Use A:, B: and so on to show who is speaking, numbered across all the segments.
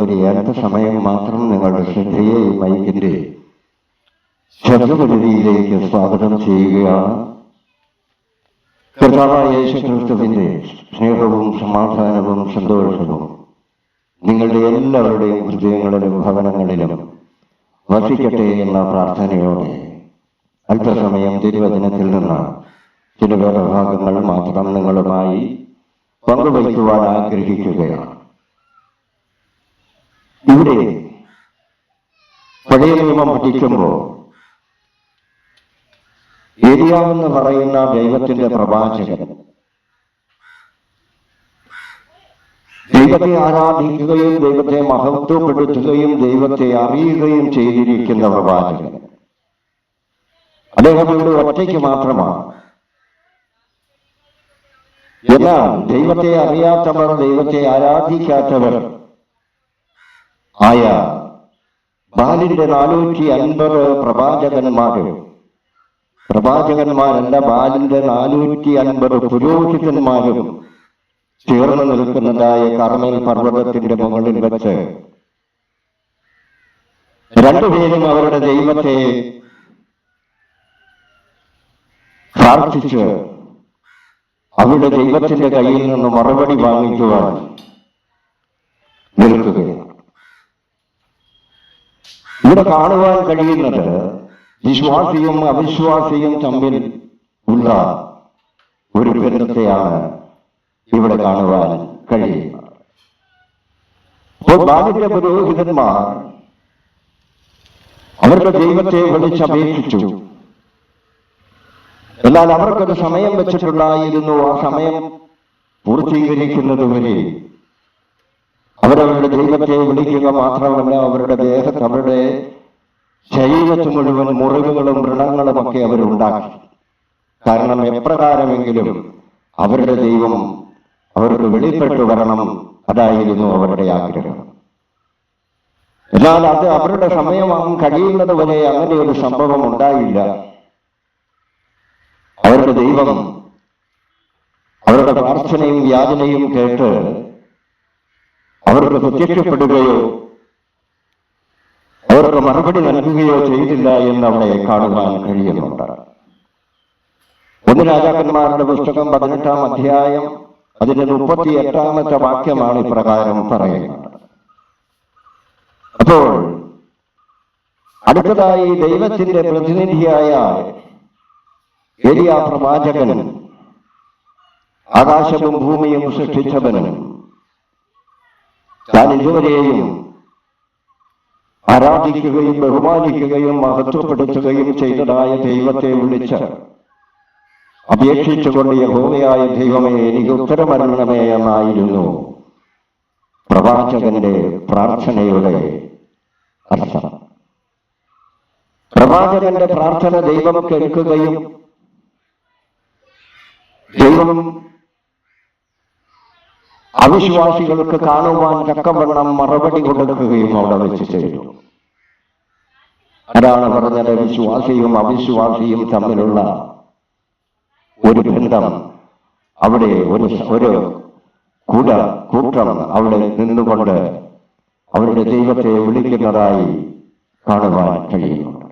A: പ്രിയമുള്ളവരെ സമയം മാത്രം നിങ്ങളുടെ ശ്രദ്ധയെ മൈക്കിന്റെ ശബ്ദപരിധിയിലേക്ക് സ്വാഗതം ചെയ്യുകയാണ് കർത്താവായ സ്നേഹവും സമാധാനവും സന്തോഷവും നിങ്ങളുടെ എല്ലാവരുടെയും ഹൃദയങ്ങളിലും ഭവനങ്ങളിലും വസിക്കട്ടെ എന്ന പ്രാർത്ഥനയോടെ അല്പസമയം തിരുവചനത്തിൽ നിന്ന് ചില വേദഭാഗങ്ങൾ മാത്രം നിങ്ങളുമായി പങ്കുവയ്ക്കുവാൻ ആഗ്രഹിക്കുകയാണ്. ഇവിടെ പഴയ നിയമം പഠിക്കുമ്പോൾ ഏരിയാവെന്ന് പറയുന്ന ദൈവത്തിന്റെ പ്രവാചകൻ ദൈവത്തെ ആരാധിക്കുകയും ദൈവത്തെ മഹത്വപ്പെടുത്തുകയും ദൈവത്തെ അറിയുകയും ചെയ്തിരിക്കുന്ന പ്രവാചകൻ. അദ്ദേഹം ഇവിടെ ഒറ്റയ്ക്ക് മാത്രമാണ്. എന്നാൽ ദൈവത്തെ അറിയാത്തവർ ദൈവത്തെ ആരാധിക്കാത്തവർ ആയ ബാലിന്റെ നാനൂറ്റി അൻപത് പ്രവാചകന്മാര്. പ്രവാചകന്മാരല്ല ബാലിന്റെ നാനൂറ്റി അൻപത് പുരോഹിതന്മാരും ചേർന്ന് നിൽക്കുന്നതായ കർമ്മൽ പർവതത്തിന്റെ മുകളിൽ വെച്ച് രണ്ടുപേരും അവരുടെ ദൈവത്തെ പ്രാർത്ഥിച്ച് അവരുടെ ദൈവത്തിന്റെ കയ്യിൽ നിന്ന് മറുപടി വാങ്ങിക്കുവാൻ നിൽക്കുകയാണ്. ഇവിടെ കാണുവാൻ കഴിയുന്നത് വിശ്വാസിയും അവിശ്വാസിയും തമ്മിൽ ഉള്ള ഒരു ബന്ധത്തെയാണ് ഇവിടെ കാണുവാൻ കഴിയുന്നത്. ബാലിന്റെ പുരോഹിതന്മാർ അവരുടെ ദൈവത്തെ വിളിച്ചപേക്ഷിച്ചു. എന്നാൽ അവർക്കൊരു സമയം വെച്ചിട്ടുണ്ടായിരുന്നു. ആ സമയം പൂർത്തീകരിക്കുന്നതുവരെ അവരവരുടെ ദൈവത്തെ വിളിക്കുക മാത്രമല്ല അവരുടെ ദേഹത്ത് അവരുടെ ശരീരത്ത് മുഴുവൻ മുറിവുകളും വ്രണങ്ങളും ഒക്കെ അവരുണ്ടാക്കി. കാരണം എപ്രകാരമെങ്കിലും അവരുടെ ദൈവം അവർക്ക് വെളിപ്പെട്ടു വരണം. അതായിരുന്നു അവരുടെ ആഗ്രഹം. എന്നാൽ അത് അവരുടെ സമയമാകും കഴിയുന്നത് വരെ അങ്ങനെ ഒരു സംഭവം ഉണ്ടായില്ല. അവരുടെ ദൈവം അവരുടെ പ്രാർത്ഥനയും യാതനയും കേട്ട് അവർക്ക് പ്രത്യക്ഷപ്പെടുകയോ അവർക്ക് മറുപടി നൽകുകയോ ചെയ്തില്ല എന്ന് അവിടെ കാണുവാൻ കഴിയുന്നുണ്ട്. ഒന്ന് രാജാക്കന്മാരുടെ പുസ്തകം പതിനെട്ടാം അധ്യായം അതിന്റെ മുപ്പത്തി എട്ടാമത്തെ വാക്യമാണ് ഇപ്രകാരം പറയുന്നത്. അപ്പോൾ അടുത്തതായി ദൈവത്തിന്റെ പ്രതിനിധിയായ എലിയ പ്രവാചകനും ആകാശവും ഭൂമിയും സൃഷ്ടിച്ചവനും താൻ ഇരുവരെയും ആരാധിക്കുകയും ബഹുമാനിക്കുകയും മഹത്വപ്പെടുത്തുകയും ചെയ്തതായ ദൈവത്തെ വിളിച്ച് അപേക്ഷിച്ചുകൊണ്ട് യഹോവയായ ദൈവമേ എനിക്ക് ഉത്തരമരണമേ എന്നായിരുന്നു പ്രവാചകന്റെ പ്രാർത്ഥനയുടെ അർത്ഥം. പ്രവാചകന്റെ പ്രാർത്ഥന ദൈവം കേൾക്കുകയും ദൈവം അവിശ്വാസികൾക്ക് കാണുവാൻ തക്കവണ്ണം മറുപടി കൊടുക്കുകയും അവിടെ വെച്ച് ചെയ്തു. അതാണ് പറഞ്ഞത് വിശ്വാസിയും അവിശ്വാസിയും തമ്മിലുള്ള ഒരു ബന്ധം. അവിടെ ഒരു ഒരു കൂട കൂട്ടം അവിടെ നിന്നുകൊണ്ട് അവരുടെ ദൈവത്തെ വിളിക്കുന്നതായി കാണുവാൻ കഴിയുന്നുണ്ട്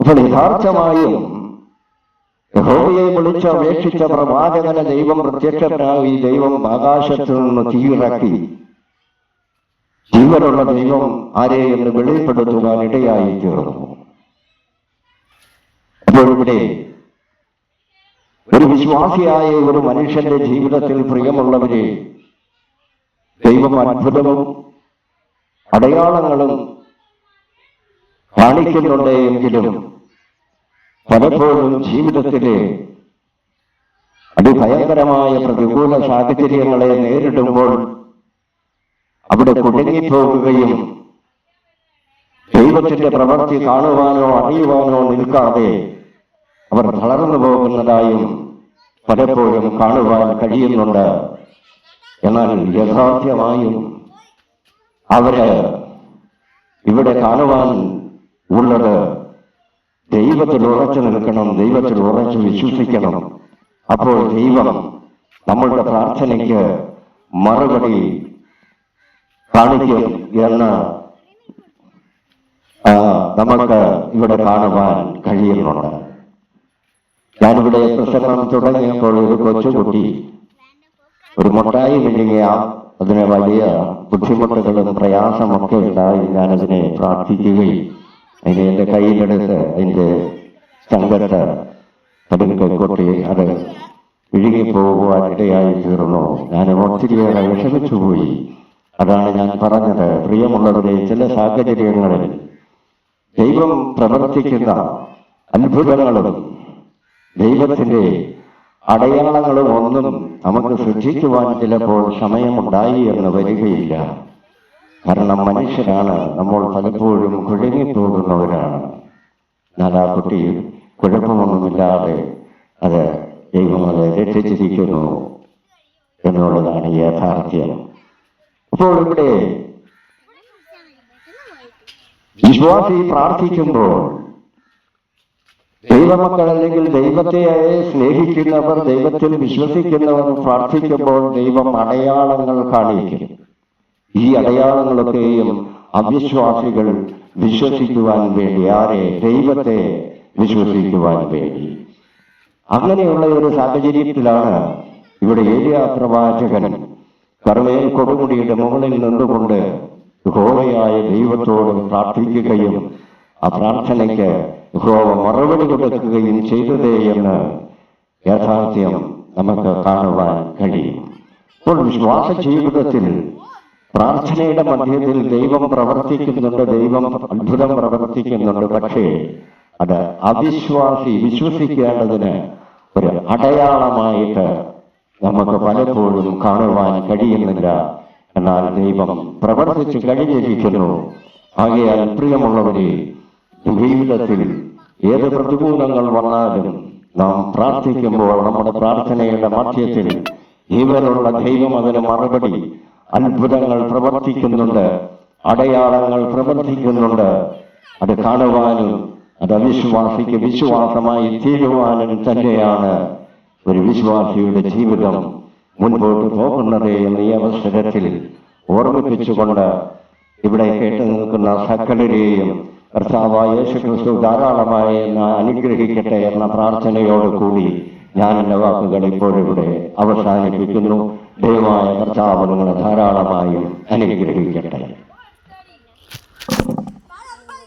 A: അപ്പോൾ യഥാർത്ഥമായും യഹോവയെ വിളിച്ച് അപേക്ഷിച്ച പ്രവാചകന ദൈവം പ്രത്യക്ഷനായി ദൈവം ആകാശത്തു നിന്ന് തീയിറക്കി. ജീവനുള്ള ദൈവം ആരെ എന്ന് വെളിപ്പെടുത്തുവാൻ ഇടയായി തീർന്നു. ഇവിടെ ഒരു വിശ്വാസിയായ ഒരു മനുഷ്യന്റെ ജീവിതത്തിൽ പ്രിയമുള്ളവരെ ദൈവം അത്ഭുതവും അടയാളങ്ങളും കാണിക്കുന്നുണ്ട് എങ്കിലും പലപ്പോഴും ജീവിതത്തിലെ അതിഭയങ്കരമായ പ്രതികൂല സാഹചര്യങ്ങളെ നേരിടുമ്പോൾ അവിടെ കുടുങ്ങിപ്പോകുകയും ദൈവത്തിന്റെ പ്രവൃത്തി കാണുവാനോ അറിയുവാനോ നിൽക്കാതെ അവർ തളർന്നു പോകുന്നതായും പലപ്പോഴും കാണുവാൻ കഴിയുന്നുണ്ട്. എന്നാൽ യഥാർത്ഥമായും അവർ ഇവിടെ കാണുവാൻ ഉള്ളത് ദൈവത്തിൽ ഉറച്ചു നിൽക്കണം ദൈവത്തിൽ ഉറച്ചു വിശ്വസിക്കണം. അപ്പോൾ ദൈവം നമ്മളുടെ പ്രാർത്ഥനയ്ക്ക് മറുപടി കാണിക്കും എന്ന് നമുക്ക് ഇവിടെ കാണുവാൻ കഴിയുന്നുണ്ട്. ഞാനിവിടെ പ്രസംഗം തുടങ്ങിയപ്പോൾ ഒരു കൊച്ചുകുട്ടി ഒരു മുട്ടായി വിഴുങ്ങിയ അതിന് വലിയ ബുദ്ധിമുട്ടുകളും പ്രയാസമൊക്കെ ഉണ്ടായി ഞാനതിനെ പ്രാർത്ഥിക്കുകയും അതിനെ എന്റെ കയ്യിലെടുത്ത് അതിന്റെ സ്തംഭത്ത് പതുക്കെ അത് ഇടയായി തീർന്നു. ഞാൻ ഒത്തിരിയേറെ വിഷമിച്ചുപോയി. അതാണ് ഞാൻ പറഞ്ഞത്. പ്രിയമുള്ളവരെ ചില സാഹചര്യങ്ങളിൽ ദൈവം പ്രവർത്തിക്കുന്ന അത്ഭുതങ്ങളും ദൈവത്തിന്റെ അടയാളങ്ങളും ഒന്നും നമുക്ക് സൃഷ്ടിക്കുവാൻ ചിലപ്പോൾ സമയമുണ്ടായി എന്ന് വരികയില്ല. കാരണം മനുഷ്യരാണ് നമ്മൾ പലപ്പോഴും കുഴങ്ങിപ്പോകുന്നവരാണ്. എന്നാൽ ആ കുട്ടി കുഴപ്പമൊന്നുമില്ലാതെ അത് ദൈവങ്ങളെ രക്ഷിച്ചിരിക്കുന്നു എന്നുള്ളതാണ് യാഥാർത്ഥ്യം. അപ്പോൾ ഇവിടെ വിശ്വാസി പ്രാർത്ഥിക്കുമ്പോൾ ദൈവമക്കൾ അല്ലെങ്കിൽ ദൈവത്തെ സ്നേഹിക്കുന്നവർ ദൈവത്തിൽ വിശ്വസിക്കുന്നവർ പ്രാർത്ഥിക്കുമ്പോൾ ദൈവം അടയാളങ്ങൾ കാണിക്കും. ഈ അടയാളങ്ങളൊക്കെയും അവിശ്വാസികൾ വിശ്വസിക്കുവാൻ വേണ്ടി ആരെ? ദൈവത്തെ വിശ്വസിക്കുവാൻ വേണ്ടി. അങ്ങനെയുള്ള ഒരു സാഹചര്യത്തിലാണ് ഇവിടെ ഏരിയ പ്രവാചകൻ കർമ്മേൽ കൊടുമുടിയുടെ മുകളിൽ നിന്നുകൊണ്ട് ഹോമയായ ദൈവത്തോട് പ്രാർത്ഥിക്കുകയും ആ പ്രാർത്ഥനയ്ക്ക് ഹോമ മറുപടി കൊടുക്കുകയും ചെയ്തതേ എന്ന് യാഥാർത്ഥ്യം നമുക്ക് കാണുവാൻ കഴിയും. അപ്പോൾ വിശ്വാസ ജീവിതത്തിൽ പ്രാർത്ഥനയുടെ മധ്യത്തിൽ ദൈവം പ്രവർത്തിക്കുന്നുണ്ട് ദൈവം അത്ഭുതം പ്രവർത്തിക്കുന്നുണ്ട്. പക്ഷേ അത് അവിശ്വാസി വിശ്വസിക്കേണ്ടതിന് ഒരു അടയാളമായിട്ട് നമുക്ക് പലപ്പോഴും കാണുവാൻ കഴിയുന്നില്ല. എന്നാൽ ദൈവം പ്രവർത്തിച്ചു കഴിഞ്ഞിരിക്കുന്നു. ആകയാൽ പ്രിയമുള്ളവരെ ജീവിതത്തിൽ ഏത് പ്രതികൂലങ്ങൾ വന്നാലും നാം പ്രാർത്ഥിക്കുമ്പോൾ നമ്മുടെ പ്രാർത്ഥനയുടെ മധ്യത്തിൽ ഇവരുള്ള ദൈവം അതിന് മറുപടി അത്ഭുതങ്ങൾ പ്രവർത്തിക്കുന്നുണ്ട്. അടയാളങ്ങൾ പ്രവർത്തിക്കുന്നുണ്ട്. അത് കാണുവാനും അത് അവിശ്വാസിക്ക് വിശ്വാസമായി തീരുവാനും തന്നെയാണ് ഒരു വിശ്വാസിയുടെ ജീവിതം മുൻപോട്ട് പോകുന്നത് എന്ന ഈ അവസരത്തിൽ ഓർമ്മിപ്പിച്ചുകൊണ്ട് ഇവിടെ കേട്ടു നിൽക്കുന്ന സകലരെയും കർത്താവായ യേശു ക്രിസ്തു ധാരാളമായി എന്ന് അനുഗ്രഹിക്കട്ടെ എന്ന പ്രാർത്ഥനയോടുകൂടി ഞാൻ എന്റെ വാക്കുകൾ ഇപ്പോഴിവിടെ അവസാനിപ്പിക്കുന്നു. ദൈവമായ കർത്താവ് നിങ്ങളെ ധാരാളമായി അനുഗ്രഹിക്കട്ടെ.